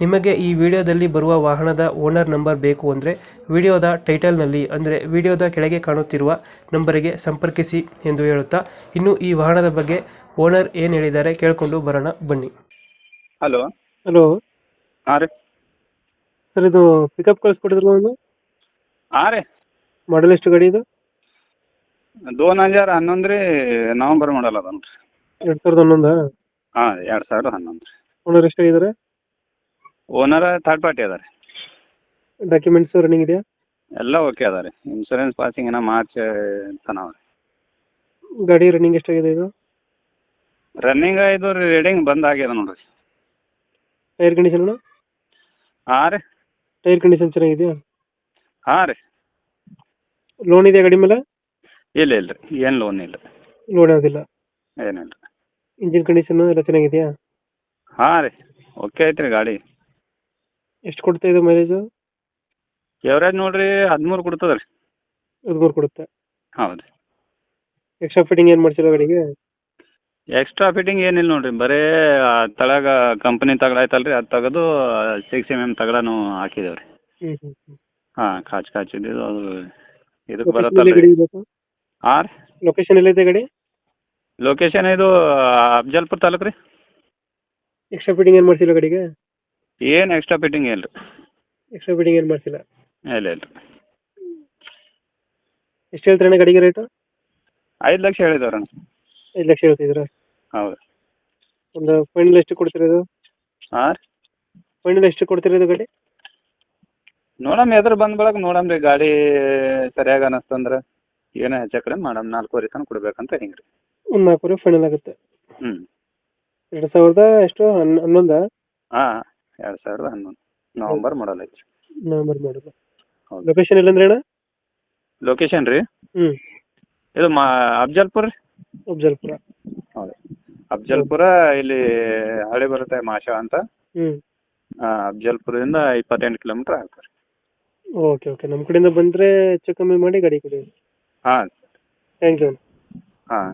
ನಿಮಗೆ ಈ ವಿಡಿಯೋದಲ್ಲಿ ಬರುವ ವಾಹನದ ಓನರ್ ನಂಬರ್ ಬೇಕು ಅಂದರೆ ವಿಡಿಯೋದ ಟೈಟಲ್ನಲ್ಲಿ ಅಂದರೆ ವಿಡಿಯೋದ ಕೆಳಗೆ ಕಾಣುತ್ತಿರುವ ನಂಬರಿಗೆ ಸಂಪರ್ಕಿಸಿ ಎಂದು ಹೇಳುತ್ತಾ ಇನ್ನು ಈ ವಾಹನದ ಬಗ್ಗೆ ಓನರ್ ಏನು ಹೇಳಿದ್ದಾರೆ ಕೇಳಿಕೊಂಡು ಬರೋಣ ಬನ್ನಿ. ಹಲೋ. ಹಲೋ. ಹಾಂ ರೀ. ಸರ್ ಇದು ಪಿಕಪ್ ಕಳಿಸ್ಕೊಡಿದ್ರು ಒಂದು ಹಾಂ ರೀ. ಮಾಡಲ್ ಎಷ್ಟು ಗಾಡಿ ಇದು? ದೋನ್ ಹಜಾರ್ ಹನ್ನೊಂದು ರೀ ನವಂಬರ್ ಮಾಡಲ್ ಅದನ್ ರೀ ಎರಡು ಸಾವಿರದ ಹನ್ನೊಂದಾ? ಹಾಂ ಎರಡು ಸಾವಿರದ ಹನ್ನೊಂದು ರೀ. ಓನರ್ ಎಷ್ಟಾಗಿದ್ದಾರೆ? ಓನರ್ ಥರ್ಡ್ ಪಾರ್ಟಿ ಅದ ರೀ ಡಾಕ್ಯುಮೆಂಟ್ಸ್ ರನ್ನಿಂಗ್ ಇದೆಯಾ? ಎಲ್ಲ ಓಕೆ ಅದ ರೀ ಇನ್ಸೂರೆನ್ಸ್ ಪಾಸಿಂಗ್ ಏನೋ ಮಾರ್ಚ್ ತನಕ ರೀ ಗಾಡಿ ರನ್ನಿಂಗ್ ಎಷ್ಟಾಗಿದೆ ಇದು? ರನ್ನಿಂಗ್ ಇದು ರೀಡಿಂಗ್ ಬಂದ್ ಆಗ್ಯದ ನೋಡ್ರಿ. ಟೈರ್ ಕಂಡೀಷನ್ ಹಾಂ ರೀ. ಟೈರ್ ಕಂಡೀಷನ್ ಚೆನ್ನಾಗಿದೆಯಾ? ಹಾಂ ರೀ. ಲೋನ್ ಇದೆಯಾ ಗಾಡಿ ಮೇಲೆ? ಇಲ್ಲ ಇಲ್ಲ ರೀ. ಏನು ಲೋನ್ ಇಲ್ಲ. ಲೋನ್ ಯಾವುದಿಲ್ಲ? ಏನಿಲ್ಲ ರೀ. ಇಂಜಿನ್ ಕಂಡೀಷನ್ ಎಲ್ಲ ಚೆನ್ನಾಗಿದೆಯಾ? ಹಾಂ ರೀ. ಓಕೆ ಐತ್ರಿ ಗಾಡಿ. ಎಷ್ಟು ಕೊಡ್ತಾ ಇದೆ ಮೈಲೇಜು ಎವರೇಜ್ ನೋಡ್ರಿ ಹದಿಮೂರು ಕೊಡ್ತದ ರೀ. ಹದಿಮೂರು ಕೊಡುತ್ತೆ. ಹೌದು ಎಕ್ಸ್ಟ್ರಾ ಫಿಟ್ಟಿಂಗ್ ಏನು ಮಾಡ್ಸಿಲ್ಲ ಗಾಡಿಗೆ? ಎಕ್ಸ್ಟ್ರಾ ಫಿಟ್ಟಿಂಗ್ ಏನಿಲ್ಲ ನೋಡ್ರಿ ಬರೇ ತಳಗ ಕಂಪನಿ ತಗಡ ಐತಲ್ಲ ರೀ ಅದು ತೆಗೆದು ಸಿಕ್ಸ್ ಎಂ ಎಂ ತಗಡನು ಹಾಕಿದೇವೆ ರೀ ಹ್ಞೂ ಹ್ಞೂ ಹ್ಞೂ ಹಾಂ ಕಾಚ್ ಕಾಚಿದ್ದು ಅದು ಇದಕ್ಕೆ ಬರುತ್ತಲ್ಲ ರೀ ಹಾಂ ರೀ. ಲೊಕೇಶನ್ ಎಲ್ಲಿದೆ ಗಾಡಿ? ಲೊಕೇಶನ್ ಇದು ಅಬ್ಜಲ್ಪುರ ತಾಲೂಕು ರೀ. ಎಕ್ಸ್ಟ್ರಾ ಫಿಟ್ಟಿಂಗ್ ಏನು ಮಾಡ್ಸಿಲ್ಲ ಗಾಡಿಗೆ? ಏನು ಎಕ್ಸ್ಟ್ರಾ ಫಿಟ್ಟಿಂಗ್ ಇಲ್ಲ ಎಕ್ಸ್ಟ್ರಾ ಬಿಟ್ಟಿಂಗ್ ಏನು ಮಾಡ್ಸಿಲ್ಲ? ಇಲ್ಲ ಇಲ್ಲ. ರೀ ಎಷ್ಟು ಹೇಳ್ತೀರಣ್ಣ ಗಾಡಿಗೆ ರೇಟು ಐದು ಲಕ್ಷ ಹೇಳಿದವ್ರ ಐದು ಲಕ್ಷ ಹೇಳ್ತಿದ್ದೀರಾ? ಹೌದು. ಒಂದು ಫೈನಲ್ ಎಷ್ಟು ಕೊಡ್ತಿರೋದು ಹಾಂ ರೀ? ಫೈನಲ್ ಎಷ್ಟು ಕೊಡ್ತಿರೋದು ಗಾಡಿ? ನೋಡಮ್ ಎದ್ರ ಬಂದ ಬಳಕ ನೋಡಮ್ ರೀ ಗಾಡಿ ಸರಿಯಾಗಿ ಅನ್ನಿಸ್ತಂದ್ರೆ ಏನೋ ಹೆಚ್ಚು ಕಡಿಮೆ ಮಾಡಮ್ ನಾಲ್ಕೂವರೆ ತನಕ ಕೊಡ್ಬೇಕಂತ ಹಿಂಗೆ ರೀ ಒಂದು ನಾಲ್ಕೂವರೆ ಫೈನಲ್ ಆಗುತ್ತೆ. ಹ್ಞೂ ಎರಡು ಸಾವಿರದ ಎಷ್ಟು ಹನ್ ಹನ್ನೊಂದಾ? ಹಾಂ ಎರಡು ಸಾವಿರದ ಹನ್ನೊಂದು. ನವೆಂಬರ್ ಮಾಡಲ್ ಐತ್ರಿ. ನವೆಂಬರ್ ಹೌದು. ಲೊಕೇಶನ್ ಎಲ್ಲಂದ್ರೆ ಅಣ್ಣ? ಲೊಕೇಶನ್ ರೀ? ಹ್ಞೂ ಇದು ಮಾ ಅಫ್ಜಲ್ಪುರ ರೀ? ಅಫ್ಜಲ್ಪುರ. ಹೌದು. ಅಫ್ಜಲ್ಪುರ ಇಲ್ಲಿ ಹಳೆ ಬರುತ್ತೆ ಮಾಷಾ ಅಂತ. ಹ್ಞೂ ಆ, ಅಫ್ಜಲ್ಪುರದಿಂದ ಇಪ್ಪತ್ತೆಂಟು ಕಿಲೋಮೀಟರ್ ಆಗ್ತದೆ ಓಕೆ ಓಕೆ. ನಮ್ಮ ಕಡೆಯಿಂದ ಬಂದರೆ ಹೆಚ್ಚು ಕಮ್ಮಿ ಮಾಡಿ ಗಾಡಿ ಕೊಡಿ. ಹಾಂ. ಥ್ಯಾಂಕ್ ಯು ಹಾಂ.